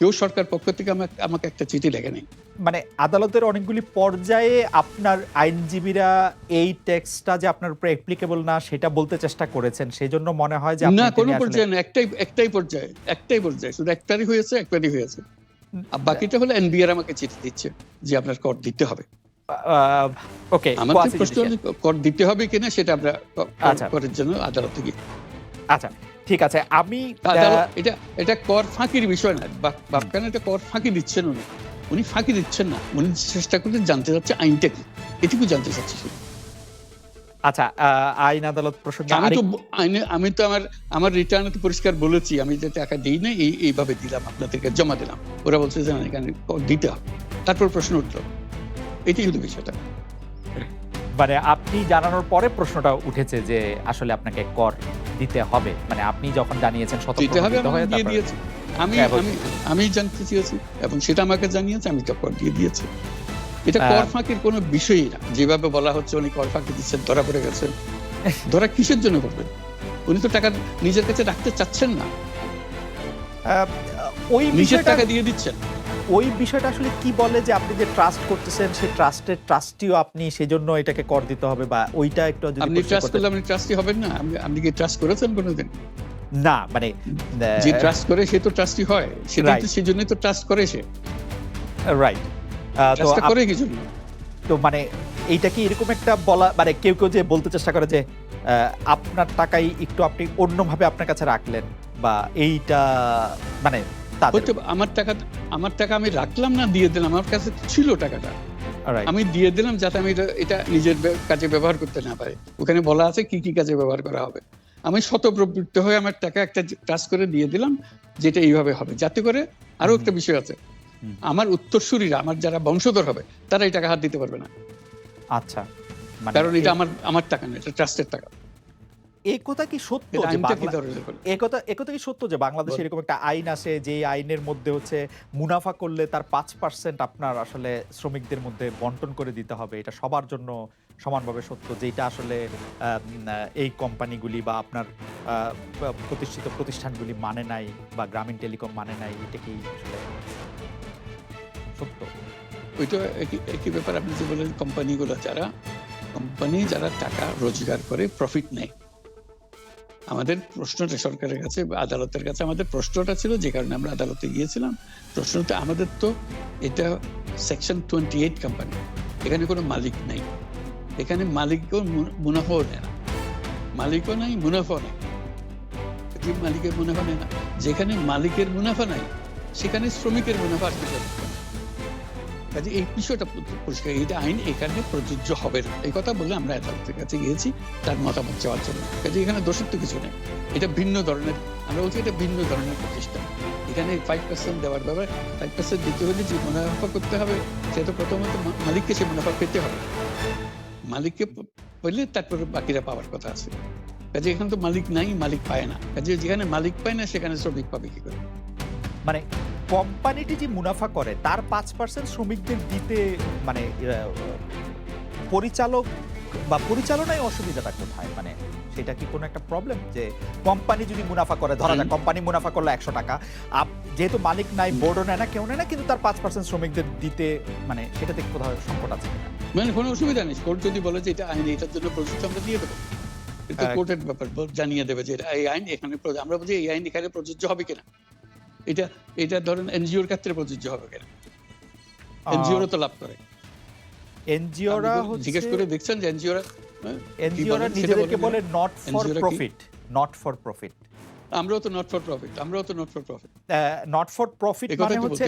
কেউ সরকার পক্ষ থেকে আমাকে আমাকে একটা চিঠি লেখে নেই মানে আদালতের অনেকগুলি পর্যায়ে আপনার আইনজীবীরা এই ট্যাক্সটা যে আপনার উপরে অ্যাপ্লিকেবল না সেটা বলতে চেষ্টা করেছেন সেই জন্য মনে হয় যে না কোনো পর্যায়ে না একটাই একটাই পর্যায়ে একটাই পর্যায়ে শুধু একটারই হয়েছে একবারই হয়েছে আর বাকিটা হলো এনবিআর আমাকে চিঠি দিচ্ছে যে আপনার কর দিতে হবে ওকে আমাদের প্রশ্ন কর দিতে হবে কিনা সেটা আমরা আচ্ছা। করের জন্য আদালতে গিয়ে আচ্ছা ঠিক আছে আমি এটা এটা কর ফাঁকির বিষয় না বাপকান এটা কর ফাঁকি দিচ্ছেন উনি। উনি ফাঁকি দিচ্ছেন না উনি চেষ্টা করতে জানতে চাচ্ছে আইনটা কি এটুকু জানতে চাচ্ছি আচ্ছা আইন আদালত প্রসঙ্গে আমি তো আমি তো আমার আমার রিটার্নে তো পরিষ্কার বলেছি আমি যে টাকা দিই না এই এইভাবে দিলাম আপনাদেরকে জমা দিলাম। ওরা বলছে যে না, এখানে কর দিতে হবে। তারপর প্রশ্ন উঠল। এটাই কিন্তু বিষয়টা। মানে আপনি জানানোর পরে প্রশ্নটা উঠেছে যে আসলে আপনাকে কর দিতে হবে। মানে আপনি যখন জানিয়েছেন সতর্ক দিতে হবে আমি দিয়ে দিয়েছি। আমি হ্যাঁ, আমি আমি জানতে চেয়েছি এবং সেটা আমাকে জানিয়েছে আমি তো কর দিয়ে দিয়েছি। এটা কর ফাঁকির কোনো বিষয়ই না। যেভাবে বলা হচ্ছে উনি কর ফাঁকি দিচ্ছেন ধরা পড়ে গেছেন ধরা কিসের জন্য করবেন উনি তো টাকা নিজের কাছে রাখতে চাচ্ছেন না। আহ, ওই নিজের টাকা দিয়ে দিচ্ছেন। ওই বিষয়টা আসলে কি বলে যে আপনি যে ট্রাস্ট করতেছেন সেই ট্রাস্টের ট্রাস্টিও আপনি সেজন্য এটাকে কর দিতে হবে বা ওইটা একটু যদি আপনি ট্রাস্ট করলে আপনি ট্রাস্টি হবেন না। আপনি আপনি কি ট্রাস্ট করেছেন কোনোদিন? না মানে যে ট্রাস্ট করে সে তো ট্রাস্টি হয়। Right. তো সেই জন্যই তো ট্রাস্ট করে সে। রাইট তো করে কি জন্য? তো মানে এইটা কি এরকম একটা বলা মানে কেউ কেউ যে বলতে চেষ্টা করে যে আপনার টাকাই একটু আপনি অন্যভাবে আপনার কাছে রাখলেন বা এইটা মানে আমার টাকা আমার টাকা আমি রাখলাম না দিয়ে দিলাম। আমার কাছে ছিল টাকাটা। আমি দিয়ে দিলাম যাতে আমি এটা- এটা নিজের কাজে ব্যবহার করতে না পারি। ওখানে বলা আছে কি কি কাজে ব্যবহার করা হবে। আমি শতপ্রবৃত্ত হয়ে আমার টাকা একটা টাচ করে দিয়ে দিলাম যেটা এইভাবে হবে। যাতে করে আরও একটা বিষয় আছে। আমার উত্তরসূরিরা আমার যারা বংশধর হবে তারা এই টাকা হাত দিতে পারবে না। আচ্ছা। মানে কারণ এটা আমার আমার টাকা না এটা ট্রাস্টের টাকা। এই কথা কি সত্য যে আইনটা কি সত্য যে বাংলাদেশে এরকম একটা আইন আসে যে আইনের মধ্যে হচ্ছে মুনাফা করলে তার পাঁচ পার্সেন্ট আপনার আসলে শ্রমিকদের মধ্যে বন্টন করে দিতে হবে? এটা সবার জন্য সমানভাবে সত্য যেটা আসলে এই কোম্পানিগুলি বা আপনার প্রতিষ্ঠিত প্রতিষ্ঠানগুলি মানে নাই বা গ্রামীণ টেলিকম মানে নাই এটা কি আসলে সত্য? ওইটা একই ব্যাপার আপনি যে বলেন কোম্পানিগুলো যারা কোম্পানি যারা টাকা রোজগার করে প্রফিট নেয়। আমাদের প্রশ্নটা সরকারের কাছে আদালতের কাছে, আমাদের প্রশ্নটা ছিল যে কারণে আমরা আদালতে গিয়েছিলাম। প্রশ্নটা আমাদের তো এটা সেকশন টোয়েন্টি এইট কোম্পানি এখানে কোনো মালিক নাই। এখানে মালিকও মুনাফাও নেয় না। মালিকও নাই, মুনাফাও নেই মালিকের মুনাফা নেয় না। যেখানে মালিকের মুনাফা নাই, সেখানে শ্রমিকের মুনাফা আসবে? কাজে এই বিষয়টা পরিষ্কার এটা আইন এখানে প্রযোজ্য হবে না। এই কথা বলে আমরা আদালতের কাছে গিয়েছি, তার মতামত চাওয়ার জন্য। কাজে এখানে দোষের তো কিছু নেই। এটা ভিন্ন ধরনের, আমরা বলছি এটা ভিন্ন ধরনের প্রতিষ্ঠান। এখানে ফাইভ পার্সেন্ট দেওয়ার ব্যাপার ফাইভ পার্সেন্ট দিতে হলে যে মুনাফা করতে হবে, সে তো প্রথমত মালিককে সে মুনাফা পেতে হবে। মালিককে পেলে তারপরে বাকিরা পাওয়ার কথা আছে। কাজে এখানে তো মালিক নাই, মালিক পায় না। কাজে যেখানে মালিক পায় না, সেখানে শ্রমিক পাবে কি করে? মানে কোম্পানিটি যে মুনাফা করে তার পাঁচ পার্সেন্ট শ্রমিকদের দিতে মানে পরিচালক বা পরিচালনায় অসুবিধাটা কোথায়? মানে সেটা কি কোনো একটা প্রবলেম যে কোম্পানি যদি মুনাফা করে ধরা হুম। কোম্পানি মুনাফা করল একশো টাকা আপ যেহেতু মালিক নাই বোর্ডও নেয় না কেউ নেয় না কিন্তু তার পাঁচ পার্সেন্ট শ্রমিকদের দিতে মানে সেটাতে কোথাও সংকট আছে মানে কোনো অসুবিধা নেই। কোর্ট যদি বলে যে এটা আইন এটার জন্য প্রযোজ্য আমরা দিয়ে দেবো। এটা কোর্টের ব্যাপার জানিয়ে দেবে যে এই আইন এখানে। আমরা বলছি এই আইন এখানে প্রযোজ্য হবে কিনা? এটা এটা ধরেন এনজিওর ক্ষেত্রে প্রযোজ্য হবে কিনা? এনজিওরও তো লাভ করে। এনজিওরা জিজ্ঞেস করে দেখছেন যে এনজিওরা এনজিওরা নিজেদেরকে বলে not for? Profit not for profit আমরাও তো নট ফর প্রফিট আমরাও তো not for profit not for profit মানে হচ্ছে।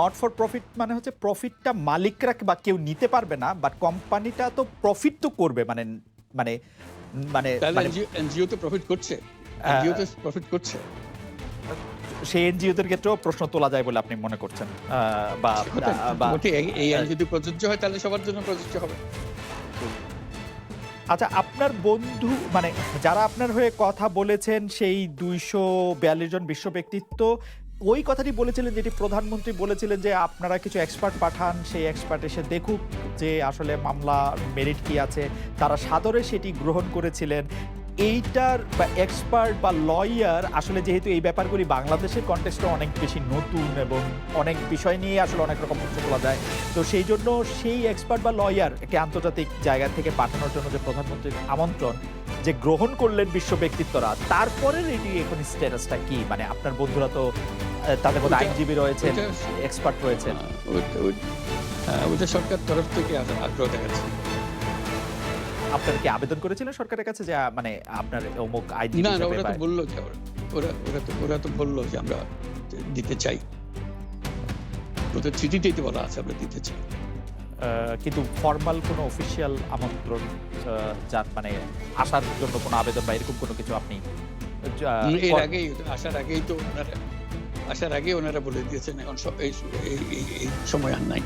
নট ফর প্রফিট মানে হচ্ছে প্রফিটটা মালিকরা বা কেউ নিতে পারবে না বাট কোম্পানিটা তো প্রফিট তো করবে মানে মানে মানে মানে এনজিও তো প্রফিট করছে। এনজিও তো প্রফিট করছে। সেই এনজিওদের ক্ষেত্রেও প্রশ্ন তোলা যায় বলে আপনি মনে করছেন? বা এই- এই আইন যদি প্রযোজ্য হয় তাহলে সবার জন্য প্রযোজ্য হবে। আচ্ছা আপনার বন্ধু মানে যারা আপনার হয়ে কথা বলেছেন সেই দুইশো বিয়াল্লিশ জন বিশ্ব ব্যক্তিত্ব ওই কথাটি বলেছিলেন যেটি প্রধানমন্ত্রী বলেছিলেন যে আপনারা কিছু এক্সপার্ট পাঠান সেই এক্সপার্ট এসে দেখুক যে আসলে মামলা মেরিট কি আছে। তারা সাদরে সেটি গ্রহণ করেছিলেন। এইটার বা এক্সপার্ট বা লয়ার আসলে যেহেতু এই ব্যাপারগুলি বাংলাদেশের কন্টেস্টে অনেক বেশি নতুন এবং অনেক বিষয় নিয়ে আসলে অনেক রকম প্রশ্ন তোলা যায়। তো সেই জন্য সেই এক্সপার্ট বা লয়ার একটি আন্তর্জাতিক জায়গা থেকে পাঠানোর জন্য যে প্রধানমন্ত্রীর আমন্ত্রণ যে গ্রহণ করলেন বিশ্ব ব্যক্তিত্বরা তারপরে এটি এখন স্ট্যাটাসটা কি? মানে আপনার বন্ধুরা তো তাদের মধ্যে আইনজীবী রয়েছেন ওইটা- এক্সপার্ট রয়েছেন। আহ, ওইটা সরকার তরফ থেকে আগ্রহ দেখাচ্ছে। আপনারা কি আবেদন করেছিলেন সরকারের কাছে যে মানে আপনার অমুক আইনজীবী না ওরা তো বলল যে ওরা ওরা তো ওরা তো বলল যে আমরা দিতে চাই। ওদের চিঠিতেই তো বলা আছে আমরা দিতে চাই। কিন্তু ফর্মাল কোনো অফিসিয়াল আমন্ত্রণ যার মানে আসার জন্য কোনো আবেদন বা এরকম কোনো কিছু আপনি এর আগেই আসার আগেই তো ওনারা আসার আগে ওনারা বলে দিয়েছেন এখন এই সময় আর নাই।